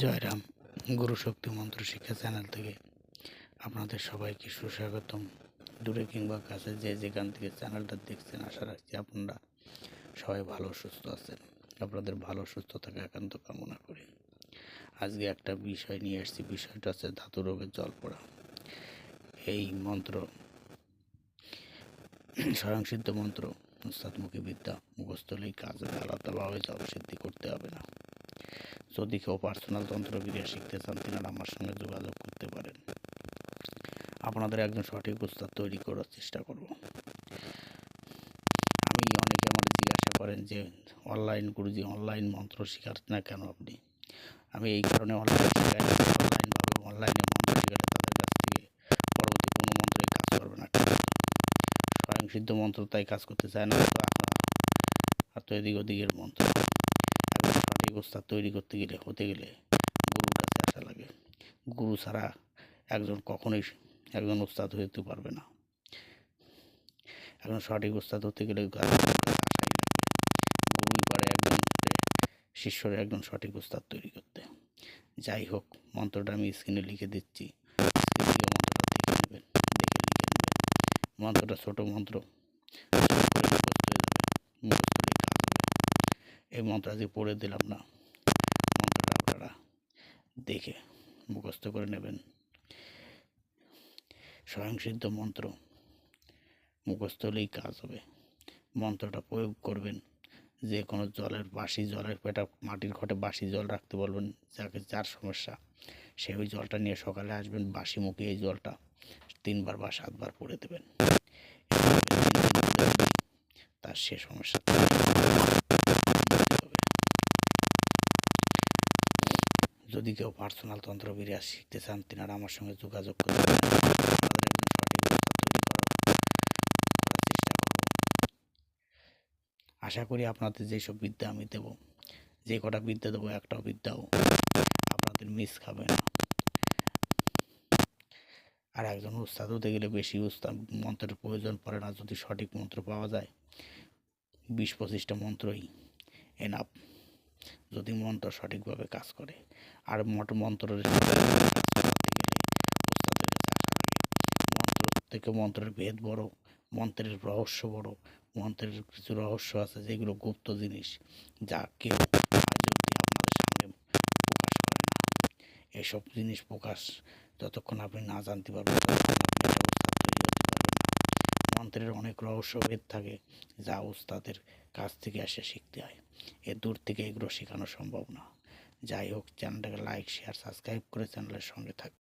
জয়রাম গুরু শক্তি মন্ত্র শিক্ষা চ্যানেল থেকে আপনাদের সবাইকে সুস্বাগতম। দূরে কিংবা কাছে যে যেখান থেকে চ্যানেলটা দেখছেন, আশা রাখছি আপনারা সবাই ভালো, সুস্থ আছেন। আপনাদের ভালো সুস্থ থাকা একান্ত কামনা করি। আজকে একটা বিষয় নিয়ে এসেছি বিষয়টা হচ্ছে ধাতু রোগের জল পড়া। এই মন্ত্র, স্বয়ংসিদ্ধ মন্ত্র উস্তাদমুখী বিদ্যা, মুখস্থলেই কাজ আলাদাভাবে জলসিদ্ধি করতে হবে না। যদি কেউ পার্সোনাল তন্ত্রক্রিয়া শিখতে চান তিনারা আমার সঙ্গে যোগাযোগ করতে পারেন। আপনাদের একজন সঠিক উস্তাদ তৈরি করার চেষ্টা করব। আমি অনেকে আমার জিজ্ঞাসা করেন যে, অনলাইন গুরুজি, অনলাইন মন্ত্র শেখার না কেন আপনি? আমি এই কারণে অনলাইন অনলাইনভাবে অনলাইনে মন্ত্র শেখালে তাদের কাছ থেকে পরবর্তী কোনো মন্ত্রে কাজ করবে না। স্বয়ংসিদ্ধ মন্ত্র তাই কাজ করতে চায় না আর তো এদিক ওদিকের মন্ত্র। একজন সঠিক তৈরি করতে গেলে, হতে গেলে গুরুর কাছে আসা লাগে। গুরু ছাড়া একজন কখনোই একজন উস্তাদ হতে পারবে না। একজন সঠিক উস্তাদ হতে গেলে গুরুই পারে একজন শিষ্যরে একজন সঠিক উস্তাদ তৈরি করতে। যাই হোক, মন্ত্রটা আমি স্ক্রিনে লিখে দিচ্ছি। মন্ত্রটা ছোট মন্ত্র ছোট করে মুখস্থ হয়ে যাবে মুখস্থ লিখে আসবে এই মন্ত্র আজকে পড়ে দিলাম না। মন্ত্রটা আপনারা দেখে মুখস্থ করে নেবেন। স্বয়ংসিদ্ধ মন্ত্র। মুখস্থ হলেই কাজ হবে। মন্ত্রটা প্রয়োগ করবেন। যে কোনো জলের বাসি জলের পেটা মাটির ঘটে বাসি জল রাখতে বলবেন, যাকে যার সমস্যা। সে ওই জলটা নিয়ে সকালে আসবেন, বাসি মুখে এই জলটা তিনবার বা সাতবার দেবেন। পরে দিলেই তার সে সমস্যা যদি কেউ পার্সোনাল তন্ত্রবিদ্যা শিখতে চান, তিনারা আমার সঙ্গে যোগাযোগ করব আশা করি আপনাদের যেসব বিদ্যা আমি দেবো, যে কটা বিদ্যা দেবো, একটাও বিদ্যাও আপনাদের মিস খাবে না। আর একজন উস্তাদ হতে গেলে বেশি উস্তাদ মন্ত্রের প্রয়োজন পড়ে না, যদি সঠিক মন্ত্র পাওয়া যায়। বিশ পঁচিশটা মন্ত্রই এনাফ যদি মন্ত্র সঠিকভাবে কাজ করে। আর মোট মন্ত্রের মন্ত্র থেকে মন্ত্রের ভেদ বড়, মন্ত্রের রহস্য বড়, মন্ত্রের কিছু রহস্য আছে যেগুলো গুপ্ত জিনিস যা কেউ আপনাদের সামনে প্রকাশ করে না। এসব জিনিস প্রকাশ যতক্ষণ আপনি না জানতে পারবেন ততক্ষণ আপনি একটা উস্তাদ তৈরি হতে পারবেন না মন্ত্রের অনেক রহস্যভেদ থাকে যা উস্তাদের কাছ থেকে এসে শিখতে হয়। এ দূর থেকে এগুলো শেখানো সম্ভব না। যাই হোক, চ্যানেলটাকে লাইক শেয়ার সাবস্ক্রাইব করে চ্যানেলের সঙ্গে থাকবে